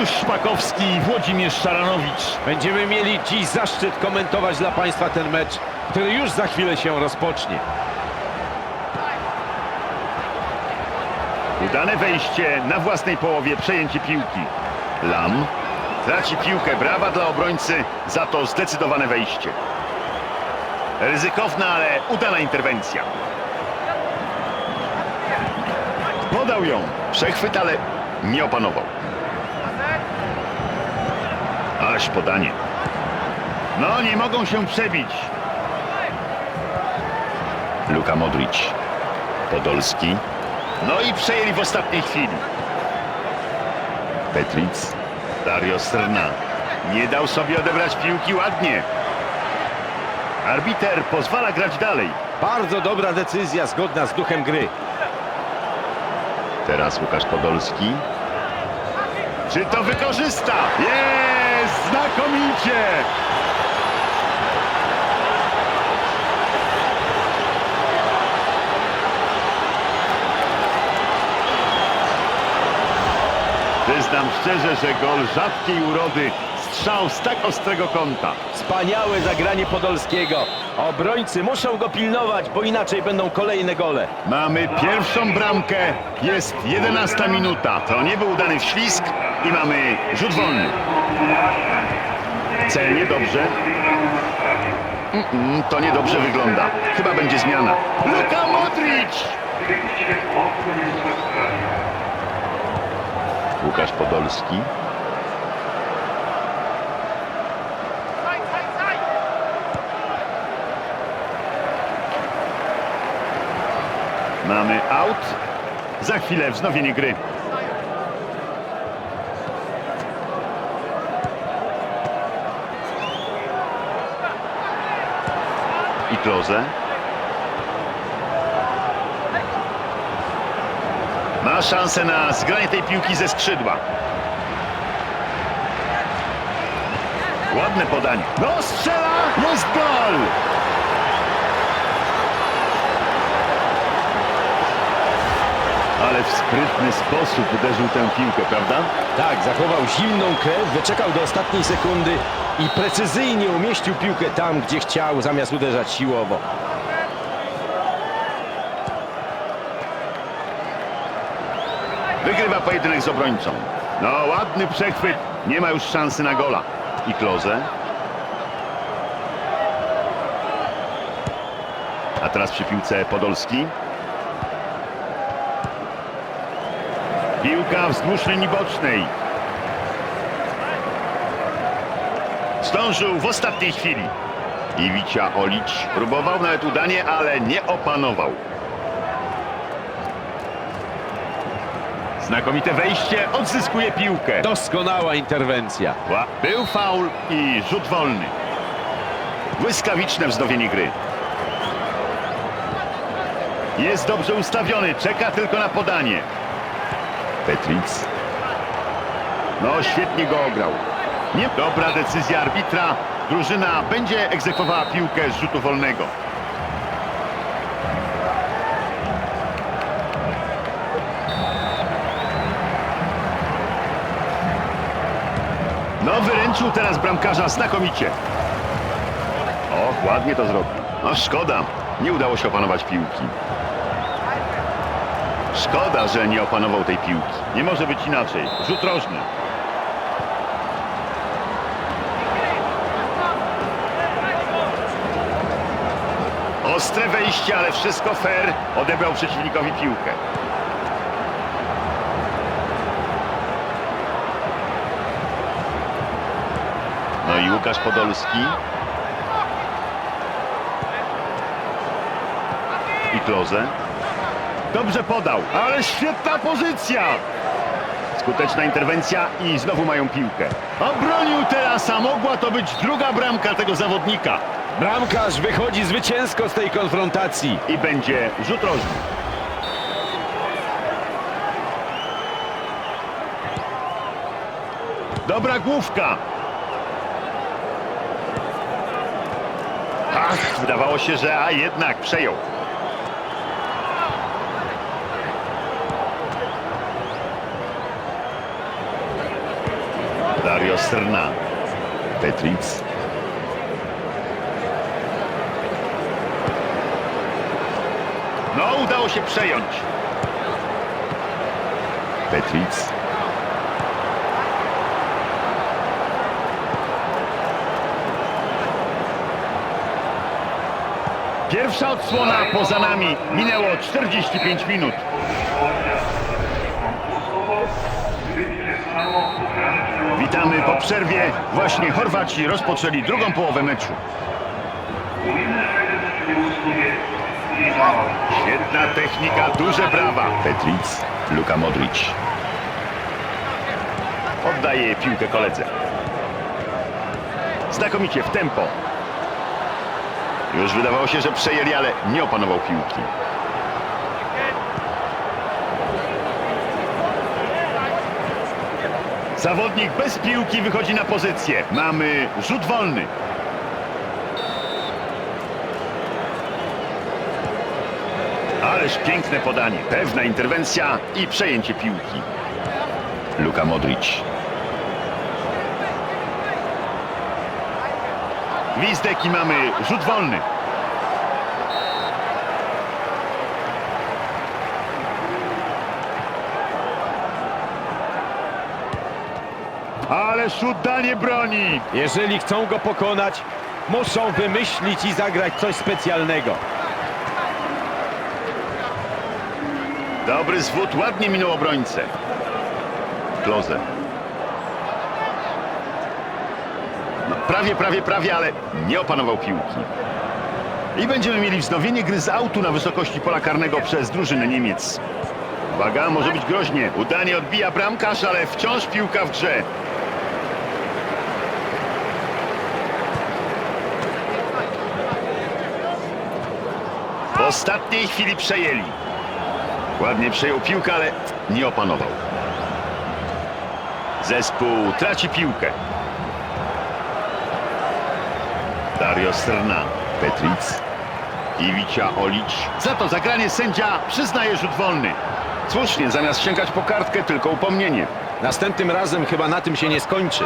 Mariusz Szpakowski i Włodzimierz Szaranowicz. Będziemy mieli dziś zaszczyt komentować dla Państwa ten mecz, który już za chwilę się rozpocznie. Udane wejście na własnej połowie, przejęcie piłki. Lam traci piłkę, brawa dla obrońcy, za to zdecydowane wejście. Ryzykowna, ale udana interwencja. Podał ją, przechwyt, ale nie opanował. Podanie. No, nie mogą się przebić. Luka Modric. Podolski. No i przejęli w ostatniej chwili. Petric. Dario Strna. Nie dał sobie odebrać piłki ładnie. Arbiter pozwala grać dalej. Bardzo dobra decyzja, zgodna z duchem gry. Teraz Łukasz Podolski. Czy to wykorzysta? Jest! Znakomicie! Przyznam szczerze, że gol rzadkiej urody. Strzał z tak ostrego kąta. Wspaniałe zagranie Podolskiego. Obrońcy muszą go pilnować, bo inaczej będą kolejne gole. Mamy pierwszą bramkę, jest 11 minuta. To nie był udany wślizg i mamy rzut wolny. Celnie dobrze. To niedobrze wygląda. Chyba będzie zmiana. Luka Modric! Łukasz Podolski. Mamy out. Za chwilę wznowienie gry. I Klose. Ma szansę na zgranie tej piłki ze skrzydła. Ładne podanie. No strzela! Jest gol! Ale w sprytny sposób uderzył tę piłkę, prawda? Tak, zachował zimną krew, wyczekał do ostatniej sekundy i precyzyjnie umieścił piłkę tam, gdzie chciał, zamiast uderzać siłowo. Wygrywa pojedynek z obrońcą. No, ładny przechwyt. Nie ma już szansy na gola. I Kloze. A teraz przy piłce Podolski. Piłka wzdłuż linii bocznej. Zdążył w ostatniej chwili. Iwicia Olić próbował nawet udanie, ale nie opanował. Znakomite wejście, odzyskuje piłkę. Doskonała interwencja. Był faul i rzut wolny. Błyskawiczne wznowienie gry. Jest dobrze ustawiony, czeka tylko na podanie. No, świetnie go ograł. Nie, dobra decyzja arbitra. Drużyna będzie egzekwowała piłkę z rzutu wolnego. No, wyręczył teraz bramkarza znakomicie. O, ładnie to zrobił. No, szkoda. Nie udało się opanować piłki. Szkoda, że nie opanował tej piłki. Nie może być inaczej. Rzut rożny. Ostre wejście, ale wszystko fair. Odebrał przeciwnikowi piłkę. No i Łukasz Podolski. I Kloze. Dobrze podał, ale świetna pozycja. Skuteczna interwencja i znowu mają piłkę. Obronił teraz, a mogła to być druga bramka tego zawodnika. Bramkarz wychodzi zwycięsko z tej konfrontacji. I będzie rzut rożny. Dobra główka. Ach, wydawało się, że a jednak przejął. Strna. Petric. No, udało się przejąć. Petric. Pierwsza odsłona poza nami. Minęło 45 minut. Witamy po przerwie. Właśnie Chorwaci rozpoczęli drugą połowę meczu. Świetna technika, duże brawa. Petric, Luka Modric. Oddaje piłkę koledze. Znakomicie w tempo. Już wydawało się, że przejęli, ale nie opanował piłki. Zawodnik bez piłki wychodzi na pozycję. Mamy rzut wolny. Ależ piękne podanie. Pewna interwencja i przejęcie piłki. Luka Modric. Gwizdek i mamy rzut wolny. Oddanie broni. Jeżeli chcą go pokonać, muszą wymyślić i zagrać coś specjalnego. Dobry zwód, ładnie minął obrońcę. Klose. No, prawie, prawie, prawie, ale nie opanował piłki. I będziemy mieli wznowienie gry z autu na wysokości pola karnego przez drużynę Niemiec. Uwaga, może być groźnie. Udanie odbija bramkarz, ale wciąż piłka w grze. Ostatniej chwili przejęli. Ładnie przejął piłkę, ale nie opanował. Zespół traci piłkę. Dario Strna, Petric, Iwicia Olić. Za to zagranie sędzia przyznaje rzut wolny. Słusznie, zamiast sięgać po kartkę, tylko upomnienie. Następnym razem chyba na tym się nie skończy.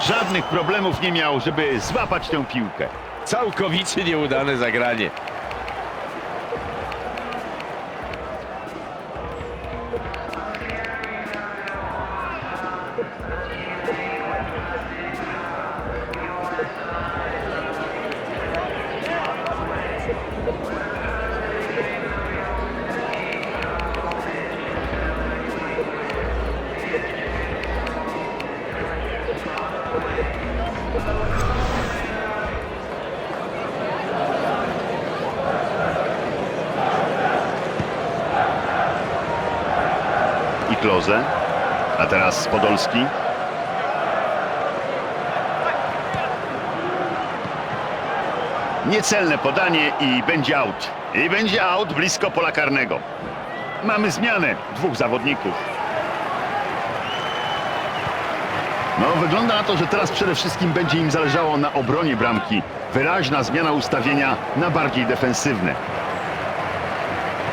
Żadnych problemów nie miał, żeby złapać tę piłkę. Całkowicie nieudane zagranie. A teraz Podolski. Niecelne podanie i będzie out. I będzie out blisko pola karnego. Mamy zmianę dwóch zawodników. No, wygląda na to, że teraz przede wszystkim będzie im zależało na obronie bramki. Wyraźna zmiana ustawienia na bardziej defensywne.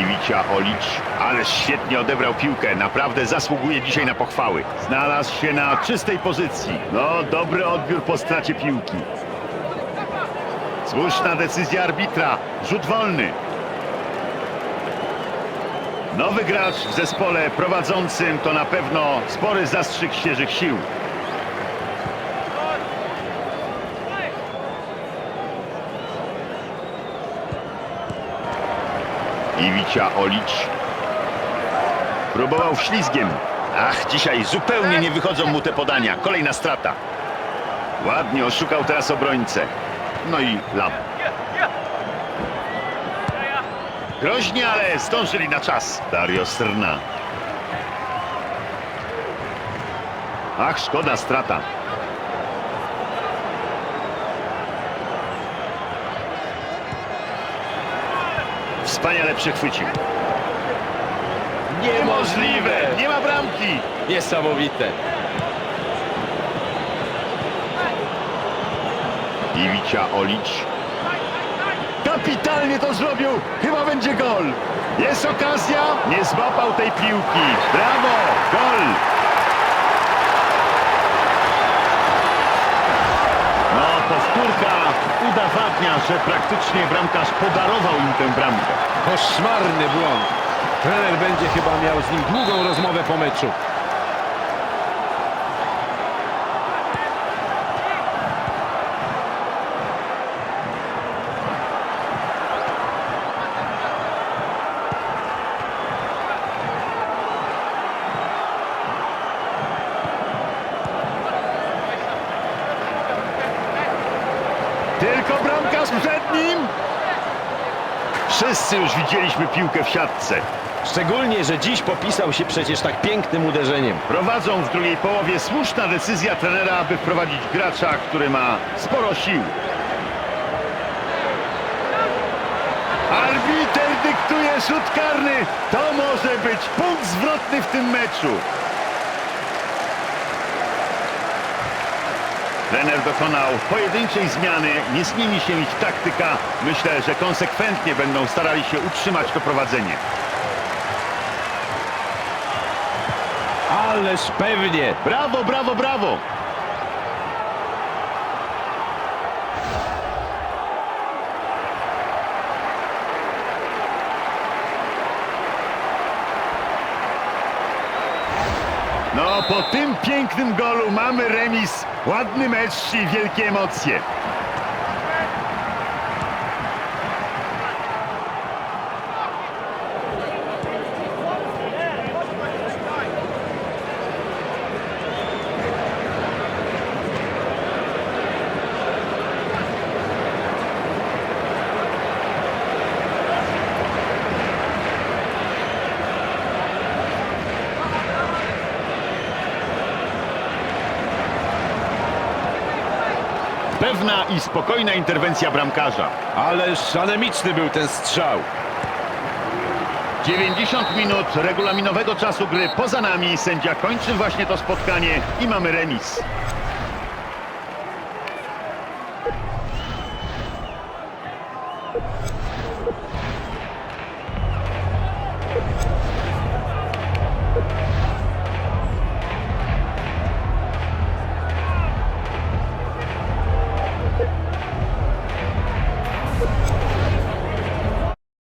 Iwicia Olić, ale świetnie odebrał piłkę. Naprawdę zasługuje dzisiaj na pochwały. Znalazł się na czystej pozycji. No, dobry odbiór po stracie piłki. Słuszna decyzja arbitra. Rzut wolny. Nowy gracz w zespole prowadzącym to na pewno spory zastrzyk świeżych sił. Iwicia Olić. Próbował ślizgiem. Ach, dzisiaj zupełnie nie wychodzą mu te podania. Kolejna strata. Ładnie oszukał teraz obrońcę. No i lam. Groźnie, ale zdążyli na czas. Dario Strna. Ach, szkoda strata. Wspaniale przechwycił. Niemożliwe! Nie ma bramki. Niesamowite. Iwicia Olić. Kapitalnie to zrobił. Chyba będzie gol. Jest okazja. Nie złapał tej piłki. Brawo. Gol. Piłka udowadnia, że praktycznie bramkarz podarował im tę bramkę. Koszmarny błąd. Trener będzie chyba miał z nim długą rozmowę po meczu. Wszyscy już widzieliśmy piłkę w siatce. Szczególnie, że dziś popisał się przecież tak pięknym uderzeniem. Prowadzą w drugiej połowie słuszna decyzja trenera, aby wprowadzić gracza, który ma sporo sił. Arbiter dyktuje rzut karny. To może być punkt zwrotny w tym meczu. Trener dokonał pojedynczej zmiany. Nie zmieni się ich taktyka. Myślę, że konsekwentnie będą starali się utrzymać to prowadzenie. Ależ pewnie. Brawo, brawo, brawo! No, po tym pięknym golu mamy remis. Ładny mecz i wielkie emocje. Pewna i spokojna interwencja bramkarza. Ależ anemiczny był ten strzał. 90 minut regulaminowego czasu gry poza nami. Sędzia kończy właśnie to spotkanie i mamy remis.